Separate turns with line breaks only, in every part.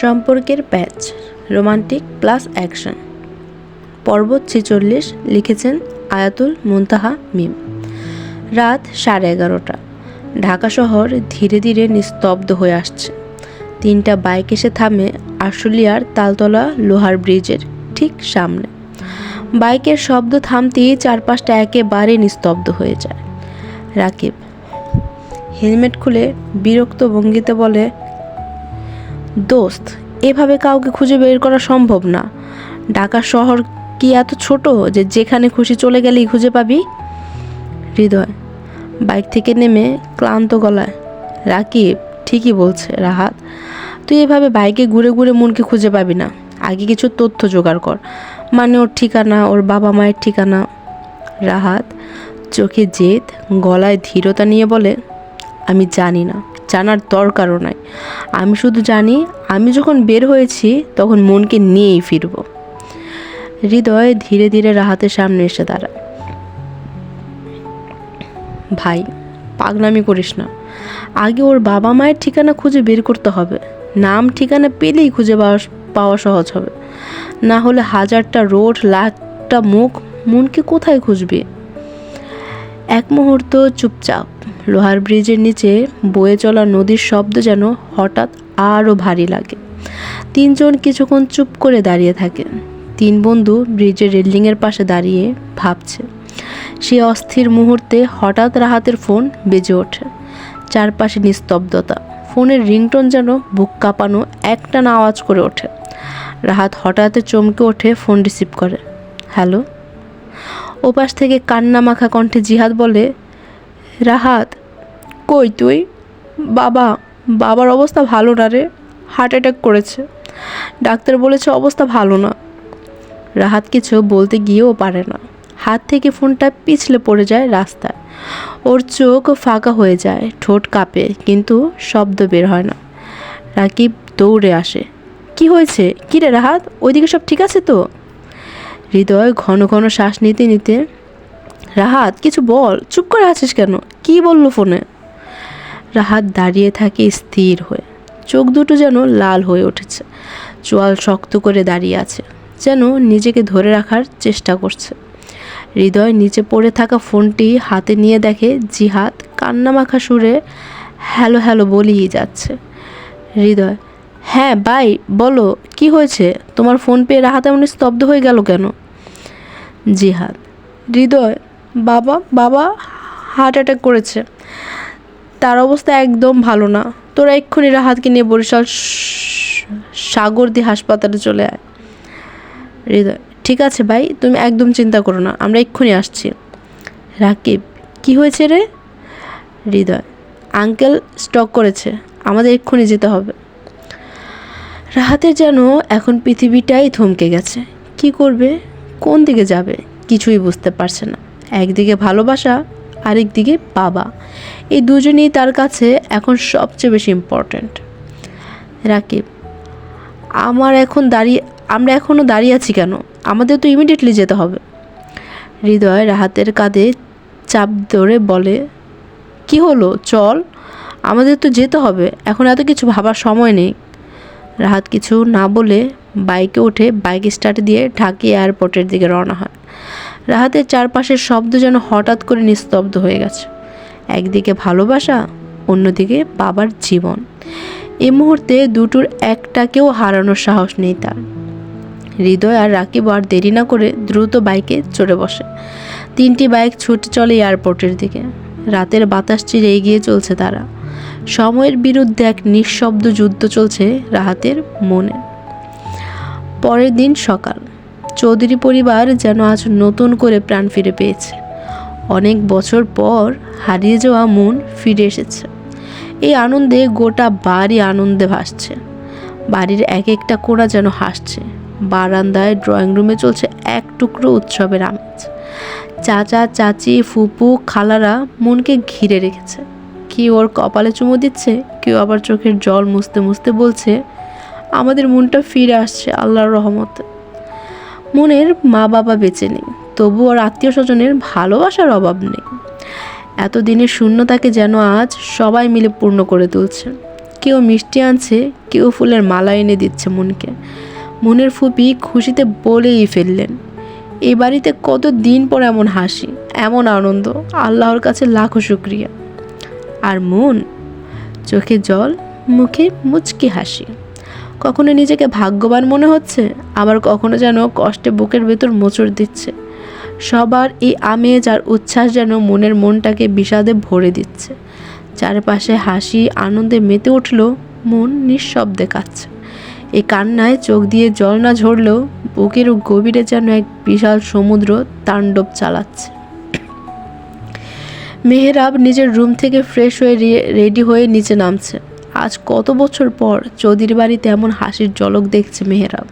সম্পর্কের প্যাচ, romantic plus action. পর্ব ছেচল্লিশ, লিখেছেন আয়াতুল মুনতাহা মিম। রাত সাড়ে এগারোটা। ঢাকা শহর ধীরে ধীরে নিস্তব্ধ হয়ে আসছে। তিনটা বাইক এসে থামে আশুলিয়ার তালতলা লোহার ব্রিজের ঠিক সামনে। বাইকের শব্দ থামতেই চারপাশটা একেবারে নিস্তব্ধ হয়ে যায়। রাকিব, হেলমেট খুলে বিরক্ত ভঙ্গিতে বলে দোস্ত, এভাবে কাউকে খুঁজে বের করা সম্ভব না। ঢাকা শহর কি এত ছোট যে যেখানে খুশি চলে গেলেই খুঁজে পাবি? হৃদয়, বাইক থেকে নেমে ক্লান্ত গলায়। রাকিব, ঠিকই বলছে, রাহাত, তুই এভাবে বাইকে ঘুরে ঘুরে মনকে খুঁজে পাবি না। আগে কিছু তথ্য জোগাড় কর। মানে ওর ঠিকানা, ওর বাবা মায়ের ঠিকানা। রাহাত, চোখে জেদ, গলায় ধীরতা নিয়ে বলে, আমি জানি না। জানার দরকারও নাই। আমি শুধু জানি, আমি যখন বের হয়েছি, তখন মনকে নিয়েই ফিরব। হৃদয় ধীরে ধীরে রাহাতের সামনে এসে দাঁড়ায়। ভাই, পাগলামি করিস না। আগে ওর বাবা মায়ের ঠিকানা খুঁজে বের করতে হবে। নাম, ঠিকানা পেলেই খুঁজে পাওয়া পাওয়া সহজ হবে। না হলে হাজারটা রোড, লাখটা মুখ, মনকে কোথায় খুঁজবে? এক মুহূর্ত চুপচাপ। লোহার ব্রিজের নিচে বয়ে চলা নদীর শব্দ যেন হঠাৎ আরও ভারী লাগে। তিনজন কিছুক্ষণ চুপ করে দাঁড়িয়ে থাকে। তিন বন্ধু ব্রিজের রেলিংয়ের পাশে দাঁড়িয়ে ভাবছে। সে অস্থির মুহূর্তে হঠাৎ রাহাতের ফোন বেজে ওঠে। চারপাশে নিস্তব্ধতা। ফোনের রিংটোন যেন বুক কাঁপানো একটা না আওয়াজ করে ওঠে। রাহাত হঠাৎ চমকে ওঠে ফোন রিসিভ করে। হ্যালো? ওপাশ থেকে কান্না মাখা কণ্ঠে জিহাদ বলে, রাহাত কই তুই? বাবা, বাবার অবস্থা ভালো না রে। হার্ট অ্যাটাক করেছে। ডাক্তার বলেছে অবস্থা ভালো না। রাহাত কিছু বলতে গিয়েও পারে না। হাত থেকে ফোনটা পিছলে পড়ে যায় রাস্তায়। ওর চোখ ফাঁকা হয়ে যায়, ঠোঁট কাঁপে, কিন্তু শব্দ বের হয় না। রাকিব দৌড়ে আসে। কি হয়েছে? কী রে রাহাত? ওইদিকে সব ঠিক আছে তো? হৃদয় ঘন ঘন শ্বাস নিতে নিতে, রাহাত, কিছু বল, চুপ করে আছিস কেন? কি বলল ফোনে? রাহাত দাঁড়িয়ে থাকে স্থির হয়ে। চোখ দুটো যেন লাল হয়ে উঠেছে। চোয়াল শক্ত করে দাঁড়িয়ে আছে, যেন নিজেকে ধরে রাখার চেষ্টা করছে। হৃদয় নিচে পড়ে থাকা ফোনটি হাতে নিয়ে দেখে জিহাদ কান্নামাখা সুরে হ্যালো হ্যালো বলেই যাচ্ছে। হৃদয় হ্যাঁ বাই বলো, কি হয়েছে? তোমার ফোন পেয়ে রাহাত এমন স্তব্ধ হয়ে গেল কেন? জিহাদ, হৃদয়, বাবা বাবা, হার্ট অ্যাটাক করেছে। তার অবস্থা একদম ভালো না। তোরা এক্ষুনি রাহাতকে নিয়ে বরিশাল সাগরদি হাসপাতালে চলে আয়। হৃদয়, ঠিক আছে ভাই, তুমি একদম চিন্তা করো না, আমরা এক্ষুনি আসছি। রাকিব, কি হয়েছে রে? হৃদয়, আঙ্কেল স্টক করেছে, আমাদের এক্ষুনি যেতে হবে। রাহাতের যেন এখন পৃথিবীটাই থমকে গেছে। কি করবে? কোন দিকে যাবে? কিছুই বুঝতে পারছে না। একদিকে ভালোবাসা আরেক দিকে বাবা। এই দুজনেই তার কাছে এখন সবচেয়ে বেশি ইম্পর্ট্যান্ট রাকিব, আমার এখন দাঁড়িয়ে, আমরা এখনও দাঁড়িয়ে আছি কেন? আমাদের তো ইমিডিয়েটলি যেতে হবে। হৃদয় রাহাতের কাঁধে চাপ ধরে বলে, কি হলো? চল, আমাদের তো যেতে হবে। এখন এত কিছু ভাবার সময় নেই। রাহাত কিছু না বলে বাইকে উঠে বাইক স্টার্ট দিয়ে ঢাকি এয়ারপোর্টের দিকে রওনা হয়। রাহাতের চারপাশের শব্দ যেন হঠাৎ করে নিস্তব্ধ হয়ে গেছে। একদিকে ভালোবাসা, অন্যদিকে বাবার জীবন। এ মুহূর্তে দুটোর একটাকেও হারানোর সাহস নেই তার। হৃদয় আর রাকিব আর দেরি না করে দ্রুত বাইকে চড়ে বসে। তিনটি বাইক ছুটে চলে এয়ারপোর্টের দিকে। রাতের বাতাস চিরে এগিয়ে চলছে তারা। সময়ের বিরুদ্ধে এক নিঃশব্দ যুদ্ধ চলছে রাহাতের মনে। পরের দিন সকাল। চৌধুরী পরিবার যেন আজ নতুন করে প্রাণ ফিরে পেয়েছে। অনেক বছর পর হারিয়ে যাওয়া মন ফিরে এসেছে। এই আনন্দে গোটা বাড়ি আনন্দে ভাসছে। বাড়ির এক একটা কোণা যেন হাসছে। বারান্দায় ড্রয়িং রুমে চলছে এক টুকরো উৎসবের আমেজ। চাচা, চাচি, ফুপু, খালারা মনকে ঘিরে রেখেছে। কি ওর কপালে চুমু দিচ্ছে, কেউ আবার চোখের জল মুছতে মুছতে বলছে, আমাদের মনটা ফিরে আসছে আল্লাহর রহমতে। মনের মা বাবা বেঁচে নেই। তবু ওর আত্মীয় স্বজনের ভালোবাসার অভাব নেই। এতদিনের শূন্যতাকে যেন আজ সবাই মিলে পূর্ণ করে তুলছে। কেউ মিষ্টি আনছে, কেউ ফুলের মালা এনে দিচ্ছে মনকে। মনের ফুপি খুশিতে বলেই ফেললেন এই বাড়িতে কত দিন পর এমন হাসি, এমন আনন্দ, আল্লাহর কাছে লাখো শুক্রিয়া। আর মন, চোখে জল, মুখে মুচকি হাসি। কখনো নিজেকে ভাগ্যবান মনে হচ্ছে, আবার কখনো যেন কষ্টে বুকের ভেতর মোচড় দিচ্ছে। সবার এই আমেজ আর উচ্ছ্বাস যেন মনের মনটাকে বিষাদে ভরে দিচ্ছে। চারপাশে হাসি, আনন্দে মেতে উঠল, মন নিঃশব্দে কাচ্ছে এই কান্নায় চোখ দিয়ে জল না ঝরলেও বুকের গভীরে যেন এক বিশাল সমুদ্র তাণ্ডব চালাচ্ছে। মেহেরাব নিজের রুম থেকে ফ্রেশ হয়ে রেডি হয়ে নিচে নামছে। আজ কত বছর পর চৌধুরীর বাড়িতে এমন হাসির ঝলক দেখছে মেহেরাব।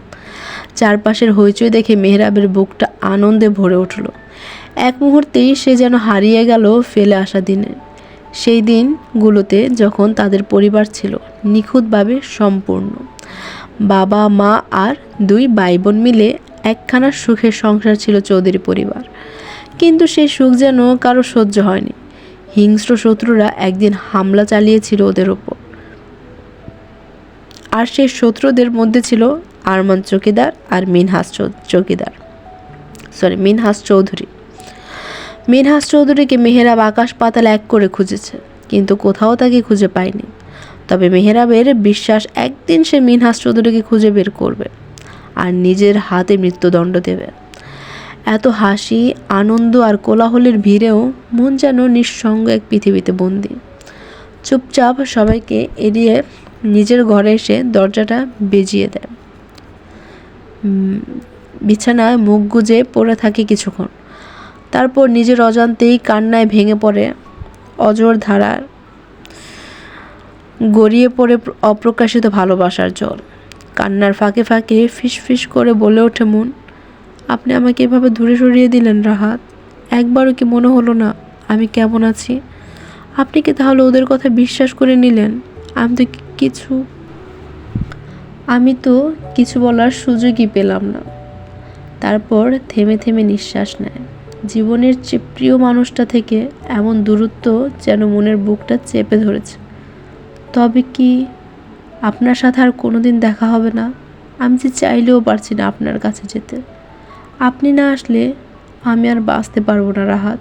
চারপাশের হইচই দেখে মেহেরাবের বুকটা আনন্দে ভরে উঠল। এক মুহূর্তেই সে যেন হারিয়ে গেল ফেলে আসা দিনে। সেই দিনগুলোতে যখন তাদের পরিবার ছিল নিখুঁতভাবে সম্পূর্ণ। বাবা, মা আর দুই ভাই বোন মিলে একখানা সুখের সংসার ছিল চৌধুরী পরিবার। কিন্তু সেই সুখ যেন কারও সহ্য হয়নি। হিংস্র শত্রুরা একদিন হামলা চালিয়েছিল ওদের ওপর। আর সেই শত্রুদের মধ্যে ছিল আরমান চৌকিদার আর মিনহাস চৌকিদার। সরি মিনহাস চৌধুরী। মিনহাস চৌধুরীকে মেহেরাব আকাশ পাতাল এক করে খুঁজেছে, কিন্তু কোথাও তাকে খুঁজে পায়নি। তবে মেহেরাবের বিশ্বাস একদিন সে মিনহাস চৌধুরীকে খুঁজে বের করবে আর নিজের হাতে মৃত্যুদণ্ড দেবে। এত হাসি, আনন্দ আর কোলাহলের ভিড়েও মন যেন নিঃসঙ্গ এক পৃথিবীতে বন্দি। চুপচাপ সবাইকে এড়িয়ে নিজের ঘরে এসে দরজাটা বেজিয়ে দেয়। বিছানায় মুখ গুজে পড়ে থাকে কিছুক্ষণ। তারপর নিজের অজান্তেই কান্নায় ভেঙে পড়ে, অজর ধারার গড়িয়ে পড়ে অপ্রকাশিত ভালোবাসার জল। কান্নার ফাঁকে ফাঁকে ফিস ফিস করে বলে ওঠে মন, আপনি আমাকে এভাবে দূরে সরিয়ে দিলেন রাহাত। একবারও কি মনে হলো না আমি কেমন আছি? আপনি কি তাহলে ওদের কথা বিশ্বাস করে নিলেন? আমি তো কিছু। আমি তো কিছু বলার সুযোগই পেলাম না। তারপর থেমে থেমে নিঃশ্বাস নেয়। জীবনের চেয়ে প্রিয় মানুষটা থেকে এমন দূরত্ব যেন মনের বুকটা চেপে ধরেছে। তবে কি আপনার সাথে আর কোনো দিন দেখা হবে না? আমি যে চাইলেও পারছি না আপনার কাছে যেতে। আপনি না আসলে আমি আর বাঁচতে পারব না, রাহাত।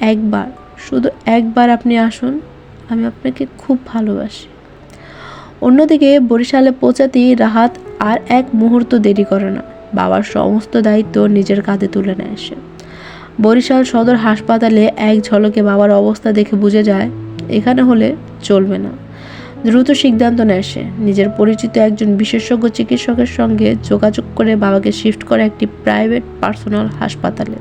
একবার, শুধু একবার আপনি আসুন, আমি আপনাকে খুব ভালোবাসি। অন্যদিকে বরিশালে পৌঁছাতেই রাহাত আর এক মুহূর্ত দেরি করে না। বাবার সমস্ত দায়িত্ব নিজের কাঁধে তুলে নেয় সে। বরিশাল সদর হাসপাতালে এক ঝলকে বাবার অবস্থা দেখে বুঝে যায়, এখানে হলে চলবে না। দ্রুত সিদ্ধান্ত নেয় সে। নিজের পরিচিত একজন বিশেষজ্ঞ চিকিৎসকের সঙ্গে যোগাযোগ করে বাবাকে শিফট করে একটি প্রাইভেট পার্সোনাল হাসপাতালে।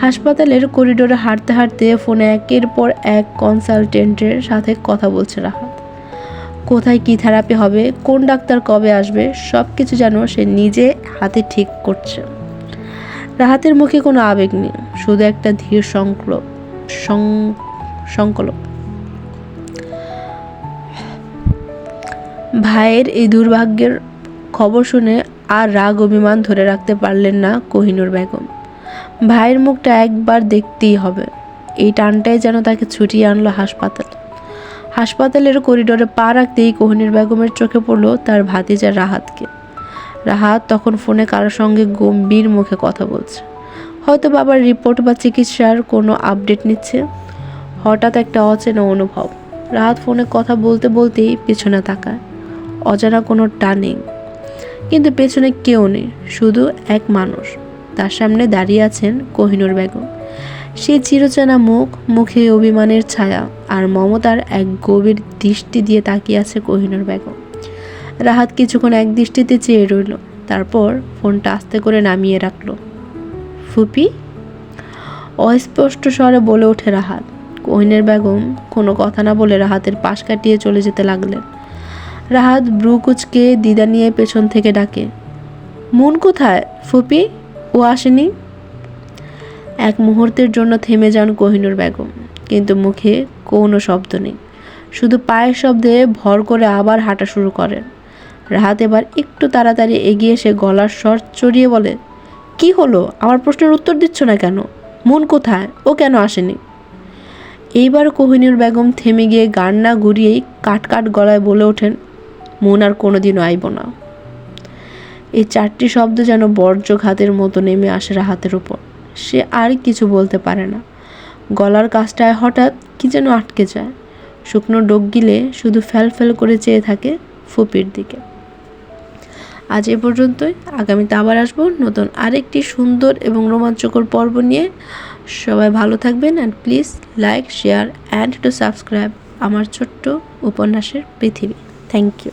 হাসপাতালের করিডোরে হাঁটতে হাঁটতে ফোনে একের পর এক কনসালটেন্টের সাথে কথা বলছে রাহাত। কোথায় কী থেরাপি হবে, কোন ডাক্তার কবে আসবে সব কিছু যেন সে নিজে হাতে ঠিক করছে। রাহাতের মুখে কোনো আবেগ নেই, শুধু একটা ধীর সংকল্প সংকল্প। ভাইয়ের এই দুর্ভাগ্যের খবর শুনে আর রাগ অভিমান ধরে রাখতে পারলেন না কোহিনুর বেগম। ভাইয়ের মুখটা একবার দেখতেই হবে, এই টানটাই যেন তাকে ছুটিয়ে আনলো হাসপাতাল। হাসপাতালের করিডোরে পা রাখতেই কোহিনুর বেগমের চোখে পড়ল তার ভাতিজা রাহাতকে। রাহাত তখন ফোনে কারোর সঙ্গে গম্ভীর মুখে কথা বলছে। হয়তো বাবার রিপোর্ট বা চিকিৎসার কোনো আপডেট নিচ্ছে। হঠাৎ একটা অচেনা অনুভব। রাহাত ফোনে কথা বলতে বলতেই পেছনে তাকায়। অজানা কোনো টানেই কিন্তু পেছনে কেউ নেই, শুধু এক মানুষ। তার সামনে দাঁড়িয়ে আছেন কোহিনুর বেগম। সে চিরচেনা মুখ, মুখে অভিমানের ছায়া, আর মমতার এক গভীর দৃষ্টি দিয়ে তাকিয়ে আছে কোহিনুর বেগম। রাহাত কিছুক্ষণ এক দৃষ্টিতে চেয়ে রইল, তারপর ফোনটা আস্তে করে নামিয়ে রাখল। ফুপি? অস্পষ্ট স্বরে বলে ওঠে রাহাত। কোহিনের বেগম কোনো কথা না বলে রাহাতের পাশ কাটিয়ে চলে যেতে লাগলেন। রাহাত ব্রু কুচকে দিদা নিয়ে পেছন থেকে ডাকে, মন কোথায় ফুপি? ও আসেনি? এক মুহূর্তের জন্য থেমে যান কোহিনুর বেগম। কিন্তু মুখে কোনো শব্দ নেই। শুধু পায়ের শব্দে ভর করে আবার হাঁটা শুরু করেন। রাহাত এবার একটু তাড়াতাড়ি এগিয়ে এসে গলার স্বর চড়িয়ে বলে, কি হলো? আমার প্রশ্নের উত্তর দিচ্ছ না কেন? মন কোথায়? ও কেন আসেনি? এইবার কোহিনুর বেগম থেমে গিয়ে গান না ঘুরিয়েই কাট কাট গলায় বলে ওঠেন, মন আর কোনোদিনও আইব না। এই চারটি শব্দ যেন বর্জ্য ঘাতের মতো নেমে আসে হাতের উপর। সে আর কিছু বলতে পারে না। গলার কাজটায় হঠাৎ কি যেন আটকে যায়। শুকনো ডোক গিলে শুধু ফ্যাল ফ্যাল করে চেয়ে থাকে ফুপির দিকে। আজ এ পর্যন্তই। আগামীতে আবার আসব নতুন আরেকটি সুন্দর এবং রোমাঞ্চকর পর্ব নিয়ে। সবাই ভালো থাকবেন and please like share and to subscribe আমার ছোট্ট উপন্যাসের পৃথিবী। Thank you